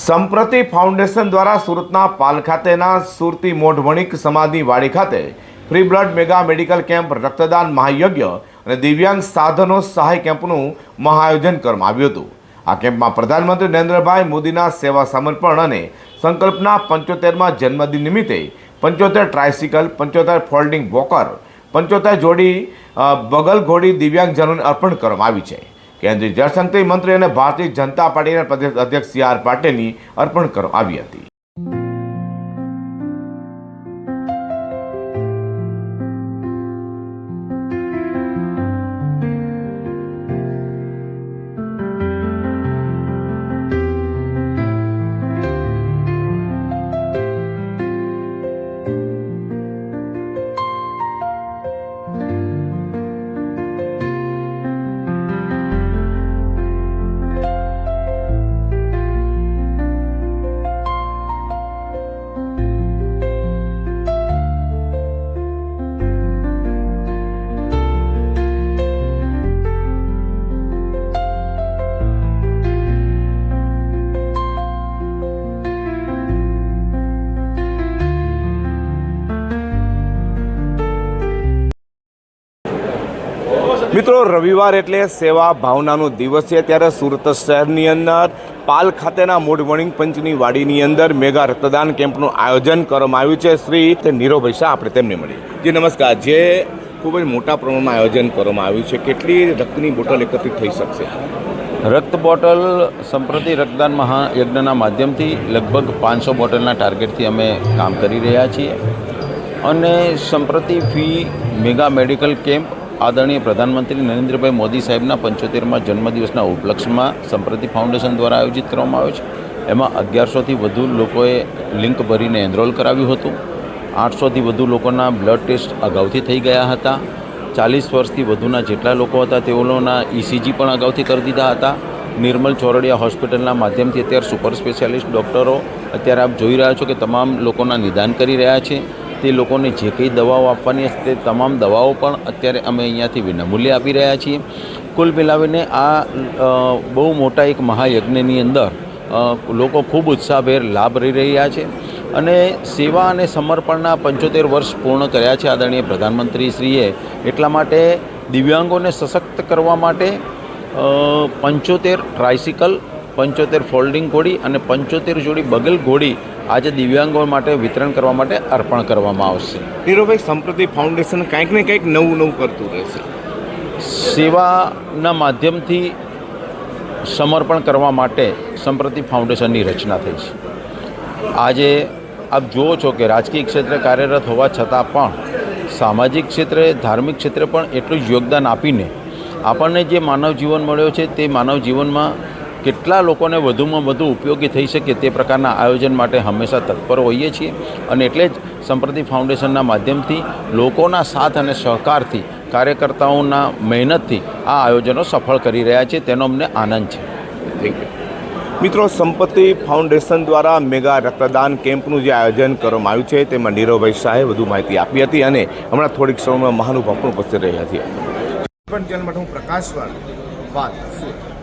સંપ્રતિ foundation દ્વારા સુરતના પાલ ખાતેના સુરતી મોઢ વણિક સમાધિ વાડી ખાતે free blood mega medical camp રક્તદાન મહાયજ્ઞ અને દિવ્યાંગ સાધનો સહાય કેમ્પનું મહાઆયોજન કરવામાં આવ્યું હતું. આ કેમ્પમાં પ્રધાનમંત્રી નરેન્દ્રભાઈ મોદીના સેવા સમર્પણ અને સંકલ્પના પંચોતેરમાં જન્મદિન નિમિત્તે પંચોતેર ટ્રાયસિકલ, પંચોતેર ફોલ્ડિંગ વોકર, પંચોતેર જોડી બગલ ઘોડી દિવ્યાંગજનોને અર્પણ કરવામાં આવી છે. કેન્દ્રીય જળશક્તિ મંત્રી અને ભારતીય જનતા પાર્ટીના પ્રદેશ અધ્યક્ષ સી આર પાટીલની અર્પણ કરવામાં આવી હતી. મિત્રો, રવિવાર એટલે સેવા ભાવનાનો દિવસ છે. ત્યારે સુરત શહેરની અંદર પાલ ખાતેના મૂળ વણિંગ પંચની વાડીની અંદર મેગા રક્તદાન કેમ્પનું આયોજન કરવામાં આવ્યું છે. શ્રી તે નીરવભાઈ શાહ, આપણે તેમને મળીએ. જી, નમસ્કાર. જે ખૂબ જ મોટા પ્રમાણમાં આયોજન કરવામાં આવ્યું છે, કેટલી રક્તની બોટલ એકત્રિત થઈ શકશે? રક્ત બોટલ સંપ્રતિ રક્તદાન મહાયજ્ઞના માધ્યમથી લગભગ પાંચસો બોટલના ટાર્ગેટથી અમે કામ કરી રહ્યા છીએ. અને સંપ્રતિ ફી મેગા મેડિકલ કેમ્પ આદરણીય પ્રધાનમંત્રી નરેન્દ્રભાઈ મોદી સાહેબના પંચોતેરમાં જન્મદિવસના ઉપલક્ષમાં સંપ્રતિ ફાઉન્ડેશન દ્વારા આયોજિત કરવામાં આવ્યો છે. એમાં અગિયારસોથી વધુ લોકોએ લિંક ભરીને એનરોલ કરાવ્યું હતું. આઠસોથી વધુ લોકોના બ્લડ ટેસ્ટ અગાઉથી થઈ ગયા હતા. ચાલીસ વર્ષથી વધુના જેટલા લોકો હતા તેઓના ઇસીજી પણ અગાઉથી કરી દીધા હતા. નિર્મલ ચોરડિયા હોસ્પિટલના માધ્યમથી અત્યારે સુપર સ્પેશિયાલિસ્ટ ડૉક્ટરો અત્યારે આપ જોઈ રહ્યા છો કે તમામ લોકોના નિદાન કરી રહ્યા છે. તે લોકોને જે કંઈ દવાઓ આપવાની હશે તે તમામ દવાઓ પણ અત્યારે અમે અહીંયાથી વિનામૂલ્યે આપી રહ્યા છીએ. કુલ મિલાવીને આ બહુ મોટા એક મહાયજ્ઞની અંદર લોકો ખૂબ ઉત્સાહભેર લાભ લઈ રહ્યા છે અને સેવા અને સમર્પણના પંચોતેર વર્ષ પૂર્ણ કર્યા છે આદરણીય પ્રધાનમંત્રીશ્રીએ. એટલા માટે દિવ્યાંગોને સશક્ત કરવા માટે પંચોતેર ટ્રાયસિકલ, પંચોતેર ફોલ્ડિંગ ઘોડી અને પંચોતેર જોડી બગલ ઘોડી આજે દિવ્યાંગો માટે વિતરણ કરવા માટે અર્પણ કરવામાં આવશે. નીરવભાઈ સંપ્રતિ ફાઉન્ડેશન કંઈક ને કંઈક નવું નવું કરતું રહેશે. સેવાના માધ્યમથી સમર્પણ કરવા માટે સંપ્રતિ ફાઉન્ડેશનની રચના થઈ છે. આજે આપ જુઓ છો કે રાજકીય ક્ષેત્રે કાર્યરત હોવા છતાં પણ સામાજિક ક્ષેત્રે ધાર્મિક ક્ષેત્રે પણ એટલું જ યોગદાન આપીને આપણને જે માનવ જીવન મળ્યો છે તે માનવ જીવનમાં કેટલા લોકોને વધુમાં વધુ ઉપયોગી થઈ શકે તે પ્રકારના આયોજન માટે હંમેશા તત્પર હોઈએ છીએ અને એટલે જ સંપ્રતિ ફાઉન્ડેશનના માધ્યમથી લોકોના સાથ અને સહકારથી કાર્યકર્તાઓના મહેનતથી આ આયોજનો સફળ કરી રહ્યા છે. તેનો અમને આનંદ છે. થેન્ક યુ મિત્રો સંપત્તિ ફાઉન્ડેશન દ્વારા મેગા રક્તદાન કેમ્પનું જે આયોજન કરવામાં આવ્યું છે તેમાં નીરવભાઈ શાહે વધુ માહિતી આપી હતી અને હમણાં થોડીક સમયમાં મહાનુભાવ પણ ઉપસ્થિત રહ્યા છે પણ માટે હું પ્રકાશવાળ. વાત